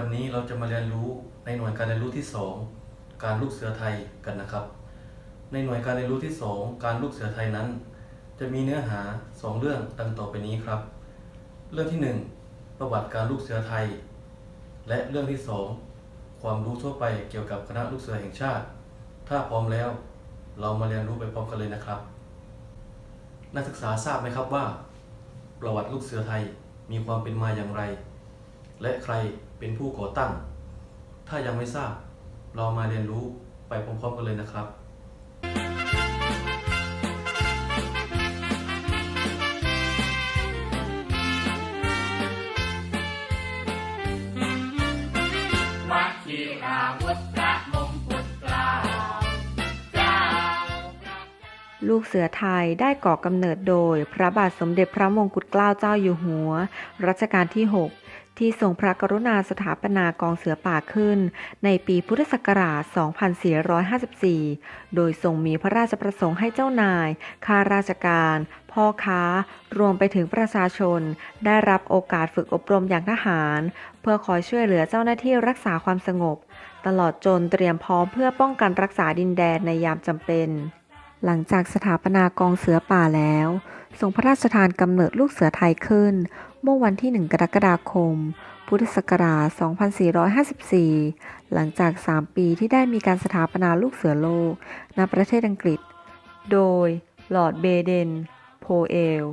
วันนี้เราจะมาเรียนรู้ในหน่วยการเรียนรู้ที่ 2 การลูกเสือไทยกันนะครับ ในหน่วยการเรียนรู้ที่ 2 การลูกเสือไทยนั้น จะมีเนื้อหา 2 เรื่องดังต่อไปนี้ครับ เรื่องที่ 1 ประวัติการลูกเสือไทย และเรื่องที่ 2 ความรู้ทั่วไปเกี่ยวกับคณะลูกเสือแห่งชาติ ถ้าพร้อมแล้ว เรามาเรียนรู้ไปพร้อมกันเลยนะครับ นักศึกษาทราบไหมครับว่า ประวัติลูกเสือไทยมีความเป็นมาอย่างไร และใคร เป็นผู้ก่อตั้ง ถ้ายังไม่ทราบ เรามาเรียนรู้ไปพร้อมๆกันเลยนะครับวชิราวุธพระมงกุฎเกล้าเจ้า ลูกเสือไทยได้ก่อกำเนิดโดย พระบาทสมเด็จพระมงกุฎเกล้าเจ้าอยู่หัว รัชกาลที่ 6 ที่ทรงพระกรุณาสถาปนากองเสือป่าขึ้น ในปีพุทธศักราช 2454 โดยทรงมีพระราชประสงค์ให้เจ้านายข้าราชการ พ่อค้า รวมไปถึงประชาชน ได้รับโอกาสฝึกอบรมอย่างทหาร เพื่อคอยช่วยเหลือเจ้าหน้าที่รักษาความสงบ ตลอดจนเตรียมพร้อมเพื่อป้องกันรักษาดินแดนในยามจำเป็น หลังจากสถาปนากองเสือป่าแล้วทรงพระราชทานกำเนิดลูกเสือไทยขึ้น เมื่อวันที่ 1 กรกฎาคม พุทธศักราช 2454 หลังจาก 3 ปีที่ได้มีการสถาปนาลูกเสือโลกณประเทศอังกฤษ โดยลอร์ดเบเดน โพเอล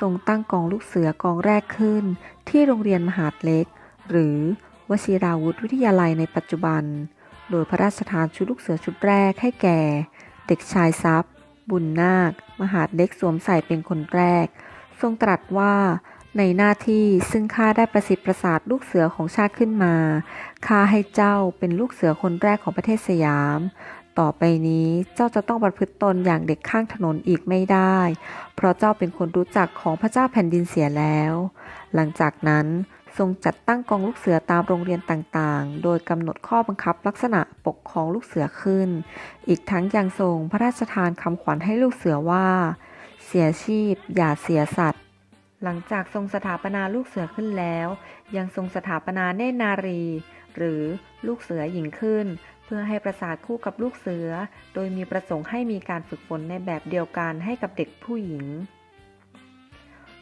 ทรงตั้งกองลูกเสือกองแรกขึ้น ที่โรงเรียนมหาดเล็ก หรือวชิราวุธวิทยาลัยในปัจจุบัน โดยพระราชทานชุดลูกเสือชุดแรกให้แก่ เด็กชายทรัพย์ บุญนาค มหาดเล็กสวมใส่เป็นคนแรก ทรงตรัสว่าในหน้าที่ซึ่งข้าได้ประสิทธิ์ประสาทลูกเสือของชาติขึ้นมาข้าให้เจ้าเป็นลูกเสือคนแรกของประเทศสยาม ต่อไปนี้เจ้าจะต้องประพฤติตนอย่างเด็กข้างถนนอีกไม่ได้ เพราะเจ้าเป็นคนรู้จักของพระเจ้าแผ่นดินเสียแล้ว หลังจากนั้น ทรงจัดตั้งกองลูกเสือตามโรงเรียนต่างๆ โดยกำหนดข้อบังคับลักษณะปกครองลูกเสือขึ้น อีกทั้งยังทรงพระราชทานคำขวัญให้ลูกเสือว่า เสียชีพ อย่าเสียสัตว์ หลังจากทรงสถาปนาลูกเสือขึ้นแล้ว ยังทรงสถาปนาเนตรนารี หรือลูกเสือหญิงขึ้น เพื่อให้ประสาทคู่กับลูกเสือ โดยมีประสงค์ให้มีการฝึกฝนในแบบเดียวกันให้กับเด็กผู้หญิง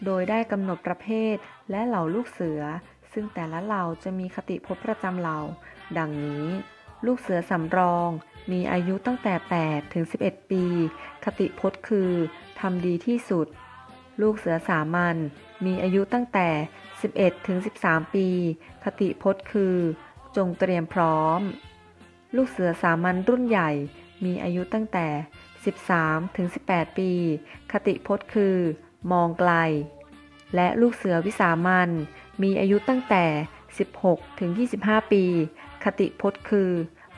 โดยได้กำหนดประเภทและเหล่าลูกเสือ ซึ่งแต่ละเหล่าจะมีคติพจน์ประจำเหล่า ดังนี้ ลูกเสือสำรอง มีอายุตั้งแต่ 8 ถึง 11 ปี คติพจน์คือทำดีที่สุด ลูกเสือสามัญมีอายุตั้งแต่ 11 ถึง 13 ปี คติพจน์คือ จงเตรียมพร้อม ลูกเสือสามัญรุ่นใหญ่ มีอายุตั้งแต่ 13 ถึง 18 ปี คติพจน์คือ มองไกล และลูกเสือวิสามัญมีอายุตั้งแต่ 16 ถึง 25 ปี คติพจน์คือ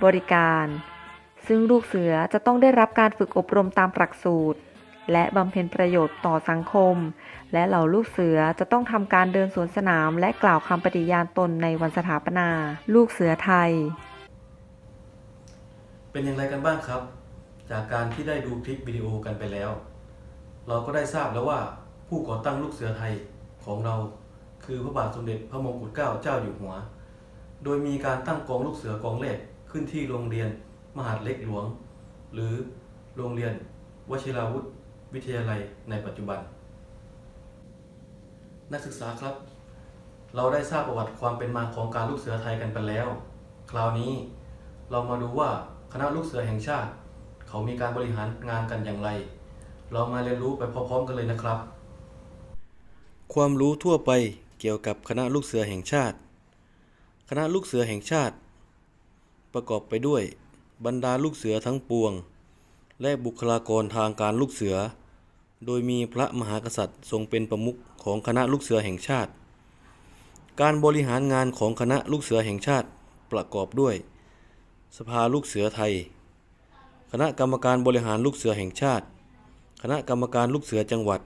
บริการ ซึ่งลูกเสือจะต้องได้รับการฝึกอบรมตามหลักสูตร และบำเพ็ญประโยชน์ต่อสังคม และเหล่าลูกเสือจะต้องทำการเดินสวนสนามและกล่าวคำปฏิญาณตนในวันสถาปนา ลูกเสือไทย เป็นอย่างไรกันบ้างครับ จากการที่ได้ดูคลิปวิดีโอกันไปแล้ว เราก็ได้ทราบแล้วว่าผู้ก่อตั้งลูกเสือไทยของเรา คือพระบาทสมเด็จพระมงกุฎเกล้าเจ้าอยู่หัว โดยมีการตั้งกองลูกเสือกองแรกขึ้นที่โรงเรียนมหาดเล็กหลวง หรือโรงเรียนวชิราวุธวิทยาลัยในปัจจุบัน นักศึกษาครับ เราได้ทราบประวัติความเป็นมาของการลูกเสือไทยกันไปแล้ว คราวนี้เรามาดูว่าคณะลูกเสือแห่งชาติ เขามีการบริหารงานกันอย่างไร เรามาเรียนรู้ไปพร้อมๆกันเลยนะครับ ความรู้ทั่วไปเกี่ยวกับคณะลูกเสือแห่งชาติ คณะลูกเสือแห่งชาติ ประกอบไปด้วย บรรดาลูกเสือทั้งปวง และบุคลากรทางการลูกเสือ โดยมีพระมหากษัตริย์ทรงเป็นประมุขของคณะลูกเสือแห่งชาติ การบริหารงานของคณะลูกเสือแห่งชาติประกอบด้วย สภาลูกเสือไทย คณะกรรมการบริหารลูกเสือแห่งชาติ คณะกรรมการลูกเสือจังหวัด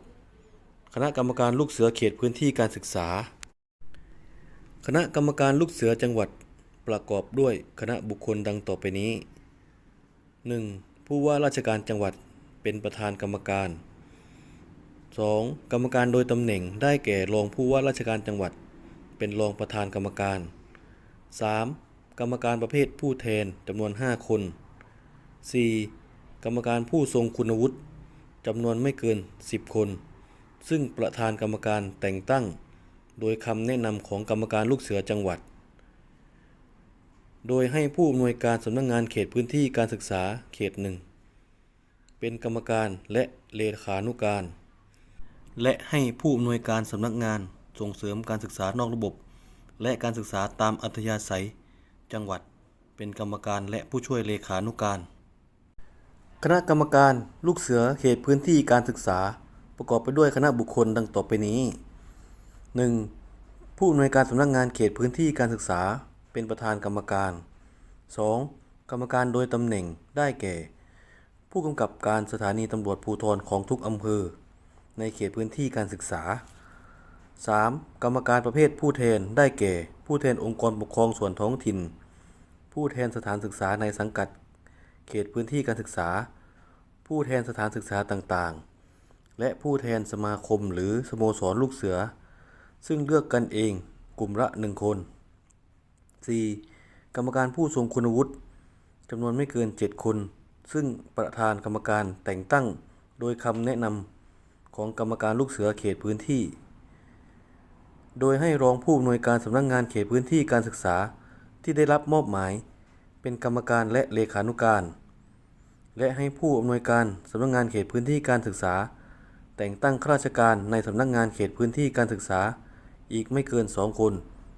คณะกรรมการลูกเสือเขตพื้นที่การศึกษา คณะกรรมการลูกเสือจังหวัดประกอบด้วยคณะบุคคลดังต่อไปนี้ 1. ผู้ว่าราชการจังหวัดเป็นประธานกรรมการ 2. กรรมการโดยตำแหน่งได้แก่รองผู้ว่าราชการจังหวัด เป็นรองประธานกรรมการ 3. กรรมการประเภทผู้แทนจำนวน 5 คน 4. กรรมการผู้ทรงคุณวุฒิ จำนวนไม่เกิน 10 คน ซึ่งประธานกรรมการแต่งตั้ง โดยคำแนะนำของกรรมการลูกเสือจังหวัด โดยให้ผู้อำนวยการสำนักงงานเขตพื้นที่การศึกษาเขตหนึ่งเป็นกรรมการและเลขานุการ และให้ผู้อำนวยการสำนักงานส่งเสริมการศึกษานอกระบบ และการศึกษาตามอัธยาศัย จังหวัด เป็นกรรมการและผู้ช่วยเลขานุการ คณะกรรมการลูกเสือเขตพื้นที่การศึกษา ประกอบไปด้วยคณะบุคคลดังต่อไปนี้ 1. ผู้อำนวยการสำนักงานเขตพื้นที่การศึกษา เป็นประธานกรรมการ 2. กรรมการโดยตำแหน่งได้แก่ ผู้กำกับการสถานีตำรวจภูธรของทุกอำเภอ ในเขตพื้นที่การศึกษา 3. กรรมการประเภทผู้แทนได้แก่ ผู้แทนองค์กรปกครองส่วนท้องถิ่น ผู้แทนสถานศึกษาในสังกัด ขตพื้นที่การศึกษา ผู้แทนสถานศึกษาต่างๆ และผู้แทนสมาคมหรือสโมสรลูกเสือ ซึ่งเลือกกันเองกลุ่มละหนึ่งคน 4. กรรมการผู้ทรงคุณวุฒิจำนวนไม่เกิน 7 คน ซึ่งประธานกรรมการแต่งตั้งโดยคำแนะนำของกรรมการลูกเสือเขตพื้นที่ โดยให้รองผู้อำนวยการสำนักงงานเขตพื้นที่การศึกษาที่ได้รับมอบหมาย เป็นกรรมการและเลขานุการ และให้ผู้อำนวยการสำนักงานเขตพื้นที่การศึกษา แต่งตั้งข้าราชการในสำนักงานเขตพื้นที่การศึกษา อีกไม่เกิน2คน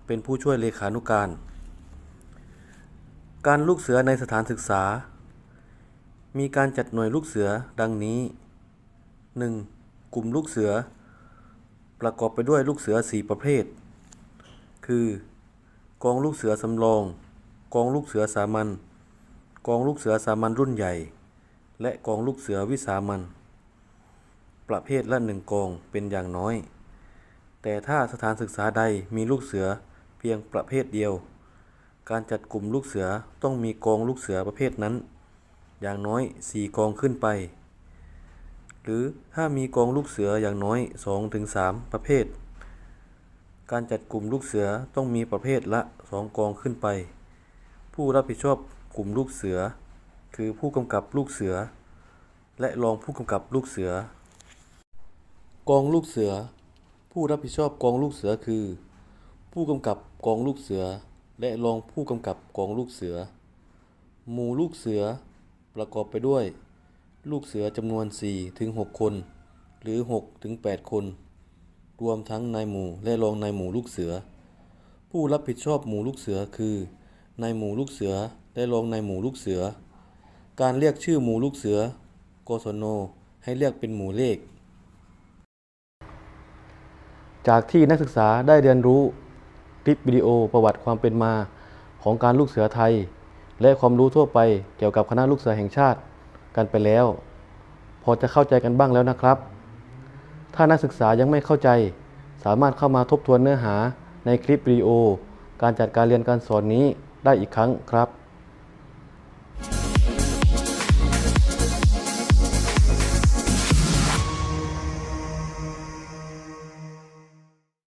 เป็นผู้ช่วยเลขานุการ การลูกเสือในสถานศึกษา มีการจัดหน่วยลูกเสือดังนี้ 1. กลุ่มลูกเสือ ประกอบไปด้วยลูกเสือ 4 ประเภท คือ กองลูกเสือสำรอง กองลูกเสือสามัญกองลูกเสือสามัญรุ่นใหญ่ และกองลูกเสือวิสามัญประเภทละหนึ่งกองเป็นอย่างน้อย แต่ถ้าสถานศึกษาใดมีลูกเสือเพียงประเภทเดียว การจัดกลุ่มลูกเสือต้องมีกองลูกเสือประเภทนั้น อย่างน้อย 4 กองขึ้นไป หรือถ้ามีกองลูกเสืออย่างน้อย 2-3 ประเภท การจัดกลุ่มลูกเสือต้องมีประเภทละ 2 กองขึ้นไป ผู้รับผิดชอบกลุ่มลูกเสือ คือผู้กำกับลูกเสือ และรองผู้กำกับลูกเสือ กองลูกเสือ ผู้รับผิดชอบกองลูกเสือคือ ผู้กำกับกองลูกเสือ และรองผู้กำกับกองลูกเสือ หมู่ลูกเสือประกอบไปด้วย ลูกเสือจำนวน4ถึง6คน หรือ6ถึง8คน รวมทั้งนายหมู่และรองนายหมู่ลูกเสือ ผู้รับผิดชอบหมู่ลูกเสือคือนายหมู่ลูกเสือและรองนายหมู่ลูกเสือ การเรียกชื่อหมูลูกเสือโกศนให้เรียกเป็นหมูเลข จากที่นักศึกษาได้เรียนรู้คลิปวิดีโอประวัติความเป็นมาของการลูกเสือไทย และความรู้ทั่วไปเกี่ยวกับคณะลูกเสือแห่งชาติกันไปแล้ว พอจะเข้าใจกันบ้างแล้วนะครับ ถ้านักศึกษายังไม่เข้าใจ สามารถเข้ามาทบทวนเนื้อหาในคลิปวิดีโอ การจัดการเรียนการสอนนี้ได้อีกครั้งครับ